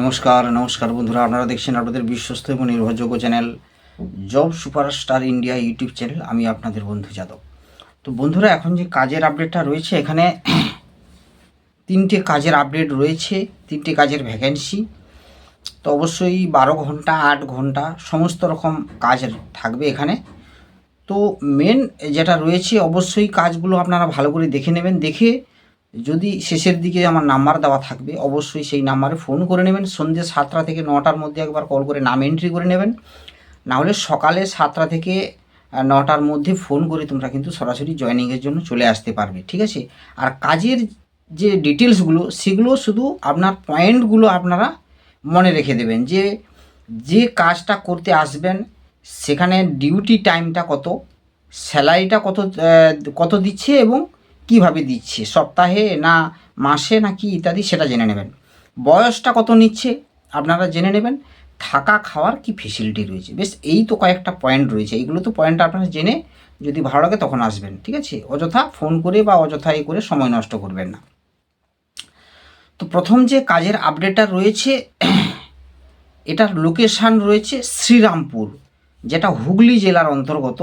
নমস্কার নমস্কার বন্ধুরা, আপনারা দেখছেন আপনাদের বিশ্বস্ত এবং নির্ভরযোগ্য channel Job Superstar India YouTube channel. আমি আপনাদের বন্ধু যাদব। তো বন্ধুরা, এখন যে কাজের আপডেটটা রয়েছে, এখানে তিনটে কাজের আপডেট রয়েছে, তিনটে কাজের ভ্যাকেন্সি তো অবশ্যই বারো ঘণ্টা, আট ঘণ্টা, সমস্ত রকম কাজ থাকবে এখানে। তো মেন যেটা রয়েছে, অবশ্যই কাজগুলো আপনারা ভালো করে দেখে নেবেন। দেখে যদি শেষের দিকে আমার নাম্বার দেওয়া থাকবে, অবশ্যই সেই নাম্বারে ফোন করে নেবেন। সন্ধ্যে সাতটা থেকে নটার মধ্যে একবার কল করে নাম এন্ট্রি করে নেবেন। না হলে সকালে সাতটা থেকে নটার মধ্যে ফোন করে তোমরা কিন্তু সরাসরি জয়েনিংয়ের জন্য চলে আসতে পারবে, ঠিক আছে? আর কাজের যে ডিটেলসগুলো সেগুলো শুধু আপনার পয়েন্টগুলো আপনারা মনে রেখে দেবেন যে যে কাজটা করতে আসবেন, সেখানে ডিউটি টাইমটা কত স্যালারিটা কত কত দিচ্ছে এবং কীভাবে দিচ্ছে? সপ্তাহে না মাসে না কি ইত্যাদি সেটা জেনে নেবেন। বয়সটা কত নিচ্ছে আপনারা জেনে নেবেন। থাকা খাওয়ার কি ফেসিলিটি রয়েছে? বেশ, এই তো কয়েকটা পয়েন্ট রয়েছে। এইগুলো তো পয়েন্ট আপনারা জেনে যদি ভালো লাগে তখন আসবেন, ঠিক আছে? অযথা ফোন করে বা অযথা এই করে সময় নষ্ট করবেন না। তো প্রথম যে কাজের আপডেটটা রয়েছে, এটার লোকেশান রয়েছে শ্রীরামপুর, যেটা হুগলি জেলার অন্তর্গত।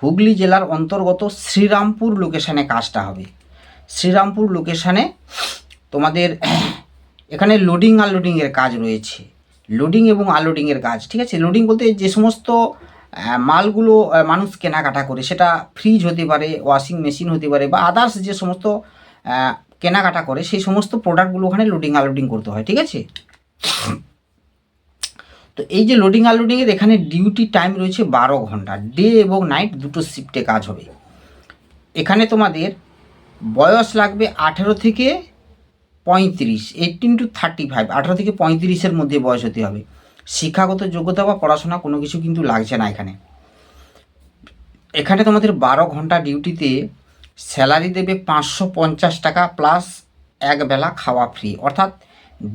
হুগলি জেলার অন্তর্গত শ্রীরামপুর লোকেশানে কাজটা হবে। শ্রীরামপুর লোকেশানে তোমাদের এখানে লোডিং আনলোডিংয়ের কাজ রয়েছে। লোডিং এবং আনলোডিংয়ের কাজ, ঠিক আছে? লোডিং বলতে যে সমস্ত মালগুলো মানুষ কেনাকাটা করে, সেটা ফ্রিজ হতে পারে ওয়াশিং মেশিন হতে পারে বা আদার্স যে সমস্ত কেনাকাটা করে, সেই সমস্ত প্রোডাক্টগুলো ওখানে লোডিং আনলোডিং করতে হয়, ঠিক আছে? তো এই যে লোডিং আনলোডিংয়ের এখানে ডিউটি টাইম রয়েছে বারো ঘণ্টা। ডে এবং নাইট দুটো শিফটে কাজ হবে। এখানে তোমাদের বয়স লাগবে আঠেরো থেকে পঁয়ত্রিশ এইটিন টু থার্টি ফাইভ আঠেরো থেকে পঁয়ত্রিশের মধ্যে বয়স হতে হবে। শিক্ষাগত যোগ্যতা বা পড়াশোনা কোনো কিছু কিন্তু লাগছে না এখানে। এখানে তোমাদের বারো ঘণ্টা ডিউটিতে স্যালারি দেবে পাঁচশো পঞ্চাশ টাকা প্লাস এক বেলা খাওয়া ফ্রি অর্থাৎ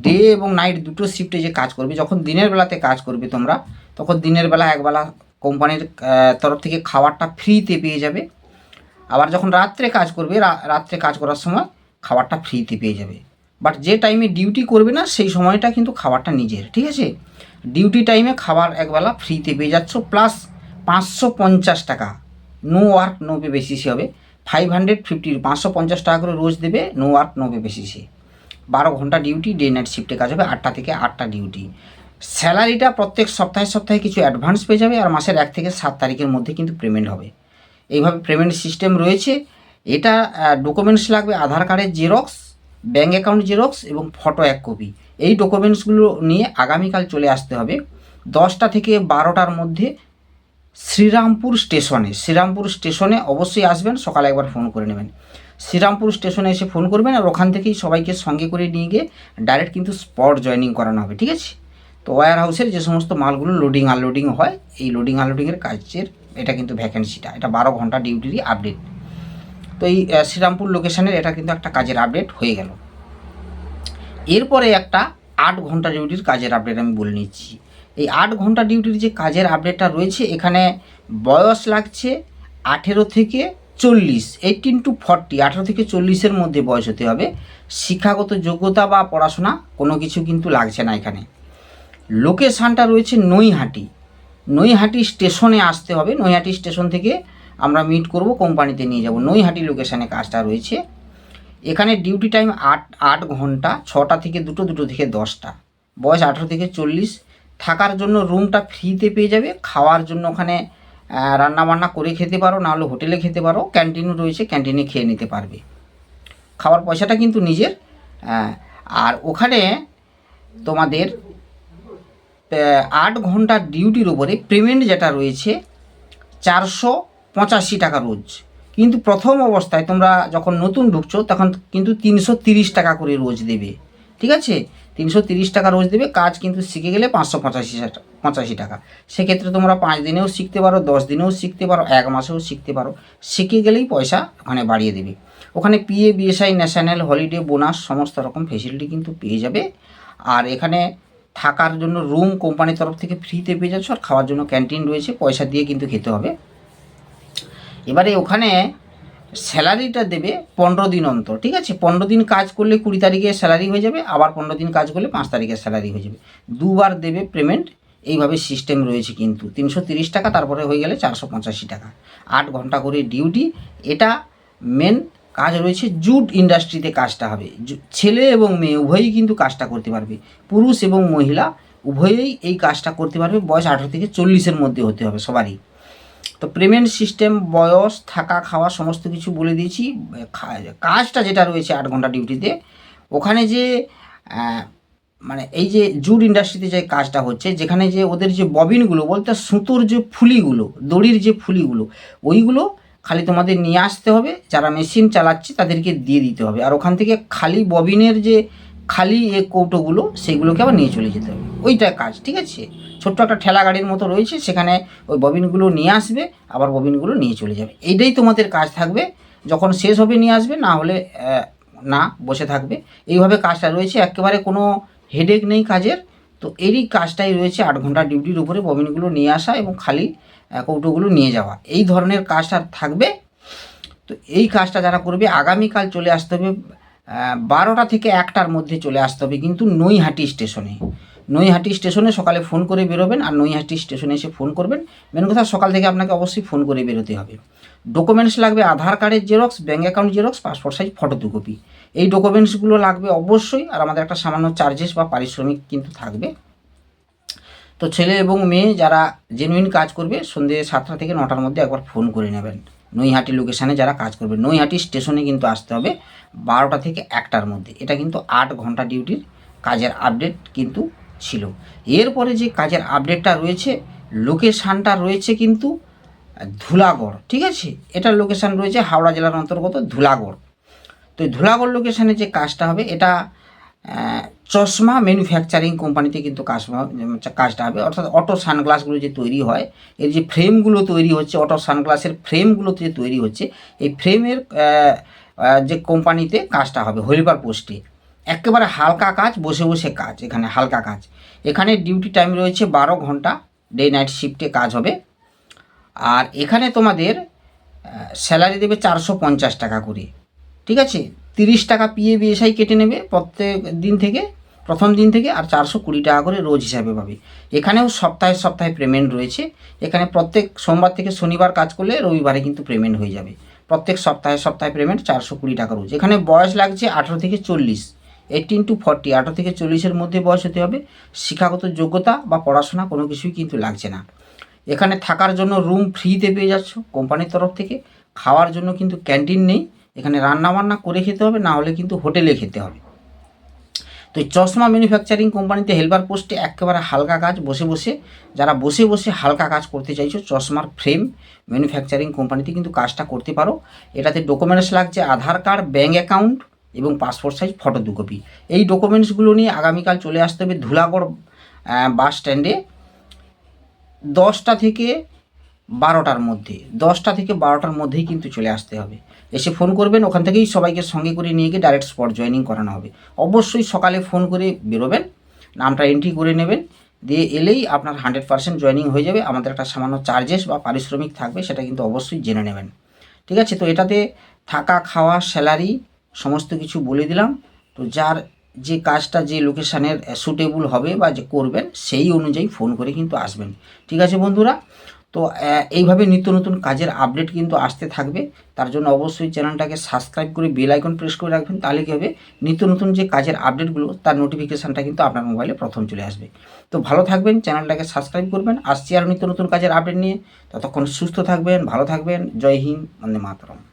ডে এবং নাইট দুটো শিফটে যে কাজ করবে, যখন দিনের বেলাতে কাজ করবে তোমরা, তখন দিনের বেলা একবেলা কোম্পানির তরফ থেকে খাবারটা ফ্রিতে পেয়ে যাবে। আবার যখন রাত্রে কাজ করবে রাত্রে কাজ করার সময় খাবারটা ফ্রিতে পেয়ে যাবে। বাট যে টাইমে ডিউটি করবে না, সেই সময়টা কিন্তু খাবারটা নিজের, ঠিক আছে? ডিউটি টাইমে খাবার একবেলা ফ্রিতে পেয়ে যাচ্ছ প্লাস পাঁচশো পঞ্চাশ টাকা। নো ওয়ার্ক নো পে বেসিসে হবে। ফাইভ হান্ড্রেড ফিফটি পাঁচশো পঞ্চাশ টাকা করে রোজ দেবে নো ওয়ার্ক নো পে বেসিসে বারো ঘণ্টা ডিউটি ডে নাইট শিফটে কাজ হবে, আটটা থেকে আটটা ডিউটি স্যালারিটা প্রত্যেক সপ্তাহে সপ্তাহে কিছু অ্যাডভান্স পেয়ে যাবে আর মাসের এক থেকে সাত তারিখের মধ্যে কিন্তু পেমেন্ট হবে। এইভাবে পেমেন্ট সিস্টেম রয়েছে। এটা ডকুমেন্টস লাগবে, আধার কার্ডের জেরক্স ব্যাঙ্ক অ্যাকাউন্ট জেরক্স এবং ফটো এক কপি এই ডকুমেন্টসগুলো নিয়ে আগামীকাল চলে আসতে হবে। দশটা থেকে বারোটার মধ্যে শ্রীরামপুর স্টেশনে শ্রীরামপুর স্টেশনে অবশ্যই আসবেন, সকালে একবার ফোন করে নেবেন। শ্রীরামপুর স্টেশনে এসে ফোন করবেন আর ওখান থেকেই সবাইকে সঙ্গে করে নিয়ে গিয়ে ডাইরেক্ট কিন্তু স্পট জয়েনিং করানো হবে, ঠিক আছে? তো ওয়্যার হাউসের যে সমস্ত মালগুলো লোডিং আনলোডিং হয়, এই লোডিং আনলোডিংয়ের কাজের এটা কিন্তু ভ্যাকেন্সিটা এটা বারো ঘণ্টা ডিউটিরই আপডেট তো এই শ্রীরামপুর লোকেশানের এটা কিন্তু একটা কাজের আপডেট হয়ে গেল। এরপরে একটা আট ঘণ্টা ডিউটির কাজের আপডেট আমি বলে নিচ্ছি। এই আট ঘণ্টা ডিউটির যে কাজের আপডেটটা রয়েছে, এখানে বয়স লাগছে আঠেরো থেকে চল্লিশ এইটিন টু ফর্টি আঠেরো থেকে চল্লিশের মধ্যে বয়স হতে হবে। শিক্ষাগত যোগ্যতা বা পড়াশোনা কোনো কিছু কিন্তু লাগছে না এখানে। লোকেশানটা রয়েছে নৈহাটি। নৈহাটি স্টেশনে আসতে হবে। নৈহাটি স্টেশন থেকে আমরা মিট করব, কোম্পানিতে নিয়ে যাব। নৈহাটি লোকেশানে কাজটা রয়েছে। এখানে ডিউটি টাইম আট আট ঘণ্টা, ছটা থেকে দুটো দুটো থেকে দশটা। বয়স আঠেরো থেকে চল্লিশ থাকার জন্য রুমটা ফ্রিতে পেয়ে যাবে, খাওয়ার জন্য ওখানে রান্নাবান্না করে খেতে পারো নাহলে হোটেলে খেতে পারো ক্যান্টিনও রয়েছে ক্যান্টিনে খেয়ে নিতে পারবে। খাওয়ার পয়সাটা কিন্তু নিজের আর ওখানে তোমাদের আট ঘণ্টার ডিউটির ওপরে পেমেন্ট যেটা রয়েছে, চারশো পঁচাশি টাকা রোজ। কিন্তু প্রথম অবস্থায় তোমরা যখন নতুন ঢুকছো, তখন কিন্তু তিনশো তিরিশ টাকা করে রোজ দেবে। ঠিক আছে? তিনশো তিরিশ টাকা রোজ দেবে, কাজ কিন্তু শিখে গেলে পাঁচশো পঁচাশি পঁচাশি টাকা। সেক্ষেত্রে তোমরা পাঁচ দিনেও শিখতে পারো, দশ দিনেও শিখতে পারো, এক মাসেও শিখতে পারো। শিখে গেলেই পয়সা ওখানে বাড়িয়ে দেবে। ওখানে PA BSI national holiday bonus সমস্ত রকম ফেসিলিটি কিন্তু পেয়ে যাবে। আর এখানে থাকার জন্য রুম কোম্পানির তরফ থেকে ফ্রিতে পেয়ে যাচ্ছ, আর খাওয়ার জন্য ক্যান্টিন রয়েছে, পয়সা দিয়ে কিন্তু খেতে হবে। এবারে ওখানে স্যালারিটা দেবে পনেরো দিন অন্তর, ঠিক আছে? পনেরো দিন কাজ করলে কুড়ি তারিখে স্যালারি হয়ে যাবে, আবার পনেরো দিন কাজ করলে পাঁচ তারিখে স্যালারি হয়ে যাবে। দুবার দেবে পেমেন্ট, এইভাবে সিস্টেম রয়েছে কিন্তু। তিনশো তিরিশ টাকা, তারপরে হয়ে গেলে চারশো পঁচাশি টাকা। আট ঘণ্টা করে ডিউটি, এটা মেন কাজ রয়েছে, জুট ইন্ডাস্ট্রিতে কাজটা হবে। ছেলে এবং মেয়ে, উভয়ই কিন্তু কাজটা করতে পারবে। পুরুষ এবং মহিলা, উভয়েই এই কাজটা করতে পারবে, বয়স আঠারো থেকে চল্লিশের মধ্যে হতে হবে সবারই। তো পেমেন্ট সিস্টেম বয়স, থাকা, খাওয়া, সমস্ত কিছু বলে দিয়েছি। কাজটা যেটা রয়েছে আট ঘণ্টা ডিউটিতে ওখানে যে মানে এই যে জুট ইন্ডাস্ট্রিতে যে কাজটা হচ্ছে, যেখানে যে ওদের যে ববিনগুলো, বলতে সুতোর যে ফুলিগুলো, দড়ির যে ফুলিগুলো, ওইগুলো খালি তোমাদের নিয়ে আসতে হবে। যারা মেশিন চালাচ্ছে, তাদেরকে দিয়ে দিতে হবে। আর ওখান থেকে খালি ববিনের যে খালি এ কৌটোগুলো সেগুলোকে আবার নিয়ে চলে যেতে হবে। ওইটা কাজ, ঠিক আছে? ছোট্ট একটা ঠেলা গাড়ির মতো রয়েছে, সেখানে ওই ববিনগুলো নিয়ে আসবে, আবার ববিনগুলো নিয়ে চলে যাবে। এইটাই তোমাদের কাজ থাকবে। যখন শেষ হবে, নিয়ে আসবে, না হলে না, বসে থাকবে। এইভাবে কাজটা রয়েছে। একেবারে কোনো হেডেক নেই কাজের। তো এরই কাজটাই রয়েছে আট ঘণ্টা ডিউটির উপরে ববিনগুলো নিয়ে আসা এবং খালি কৌটোগুলো নিয়ে যাওয়া। এই ধরনের কাজটা থাকবে। তো এই কাজটা যারা করবে, আগামীকাল চলে আসতে হবে বারোটা থেকে একটার মধ্যে চলে আসতে হবে কিন্তু নৈহাটি স্টেশনে। নৈহাটি স্টেশনে সকালে ফোন করে বেরোবেন আর নৈহাটি স্টেশনে এসে ফোন করবেন। মেন কথা সকাল থেকে আপনাকে অবশ্যই ফোন করে বেরোতে হবে। ডকুমেন্টস লাগবে আধার কার্ডের xerox bank account xerox passport size photo দু কপি এই ডকুমেন্টসগুলো লাগবে অবশ্যই আর আমাদের একটা সামান্য চার্জেস বা পারিশ্রমিক কিন্তু থাকবে। তো ছেলে এবং মেয়ে যারা জেনুইন কাজ করবে সন্ধ্যে সাতটা থেকে নটার মধ্যে একবার ফোন করে নেবেন। নৈহাটি লোকেশানে যারা কাজ করবে। নৈহাটি স্টেশনে কিন্তু আসতে হবে বারোটা থেকে একটার মধ্যে। এটা কিন্তু আট ঘণ্টা ডিউটির কাজের আপডেট কিন্তু ছিল। এরপরে যে কাজের আপডেটটা রয়েছে লোকেশানটা রয়েছে কিন্তু ধুলাগড়, ঠিক আছে? এটার লোকেশান রয়েছে হাওড়া জেলার অন্তর্গত ধুলাগড়। তো ধুলাগড় লোকেশানে যে কাজটা হবে, এটা চশমা ম্যানুফ্যাকচারিং কোম্পানিতে কিন্তু কাজ কাজটা হবে। অর্থাৎ অটো সানগ্লাসগুলো যে তৈরি হয়, এর যে ফ্রেমগুলো তৈরি হচ্ছে অটো সানগ্লাসের ফ্রেমগুলো যে তৈরি হচ্ছে, এই ফ্রেমের যে কোম্পানিতে কাজটা হবে হলিবার পোস্টে একেবারে হালকা কাজ, বসে বসে কাজ, এখানে হালকা কাজ। এখানে ডিউটি টাইম রয়েছে বারো ঘণ্টা ডে নাইট শিফটে কাজ হবে। আর এখানে তোমাদের স্যালারি দেবে চারশো পঞ্চাশ টাকা করে। ঠিক আছে? তিরিশ টাকা পিএ বিএসআই কেটে নেবে প্রত্যেক দিন থেকে, প্রথম দিন থেকে আর চারশো কুড়ি টাকা করে রোজ হিসাবে পাবে। এখানেও সপ্তাহে সপ্তাহে পেমেন্ট রয়েছে। এখানে প্রত্যেক সোমবার থেকে শনিবার কাজ করলে রবিবারে কিন্তু পেমেন্ট হয়ে যাবে। প্রত্যেক সপ্তাহে সপ্তাহে পেমেন্ট চারশো কুড়ি টাকা রোজ। এখানে বয়স লাগছে আঠেরো থেকে চল্লিশ। এইটিন টু ফর্টি আঠেরো থেকে চল্লিশের মধ্যে বয়স হতে হবে। শিক্ষাগত যোগ্যতা বা পড়াশোনা কোনো কিছুই কিন্তু লাগছে না। এখানে থাকার জন্য রুম ফ্রিতে পেয়ে যাচ্ছ। কোম্পানির তরফ থেকে। খাওয়ার জন্য কিন্তু ক্যান্টিন নেই। এখানে রান্না বান্না করে খেতে হবে, না হলে কিন্তু হোটেলে খেতে হবে। তো চশমা ম্যানুফ্যাকচারিং কোম্পানিতে হেল্পার পোস্টে একেবারে হালকা কাজ, বসে বসে, যারা বসে বসে হালকা কাজ করতে চাইছো, চশমার ফ্রেম ম্যানুফ্যাকচারিং কোম্পানিতে কিন্তু কাজটা করতে পারো। এটাতে ডকুমেন্টস লাগছে, আধার কার্ড ব্যাঙ্ক অ্যাকাউন্ট এবং পাসপোর্ট সাইজ ফটো দু কপি এই ডকুমেন্টসগুলো নিয়ে আগামীকাল চলে আসতে হবে ধুলাগড় বাস স্ট্যান্ডে দশটা থেকে বারোটার মধ্যে। দশটা থেকে বারোটার মধ্যেই কিন্তু চলে আসতে হবে। এসে ফোন করবেন, ওখান থেকেই সবাইকে সঙ্গে করে নিয়ে গিয়ে ডাইরেক্ট স্পট জয়েনিং করানো হবে। অবশ্যই সকালে ফোন করে বেরোবেন, নামটা এন্ট্রি করে নেবেন, দিয়ে এলেই আপনার হান্ড্রেড পার্সেন্ট জয়েনিং হয়ে যাবে। আমাদের একটা সামান্য চার্জেস বা পারিশ্রমিক থাকবে, সেটা কিন্তু অবশ্যই জেনে নেবেন। ঠিক আছে? তো এটাতে থাকা, খাওয়া স্যালারি সমস্ত কিছু বলে দিলাম। তো যার যে কাজটা, যে লোকেশানের সুটেবল হবে বা যে করবেন, সেই অনুযায়ী ফোন করে কিন্তু আসবেন। ঠিক আছে বন্ধুরা? তো এইভাবে নিত্য নতুন কাজের আপডেট কিন্তু আসতে থাকবে। তার জন্য অবশ্যই চ্যানেলটাকে সাবস্ক্রাইব করে বেল আইকন প্রেস করে রাখবেন। তাহলে কী হবে? নিত্য নতুন যে কাজের আপডেটগুলো তার নোটিফিকেশানটা কিন্তু আপনার মোবাইলে প্রথম চলে আসবে। তো, ভালো থাকবেন, চ্যানেলটাকে সাবস্ক্রাইব করবেন। আসছি আর নিত্য নতুন কাজের আপডেট নিয়ে। ততক্ষণ সুস্থ থাকবেন, ভালো থাকবেন। জয় হিন্দ মাতরম।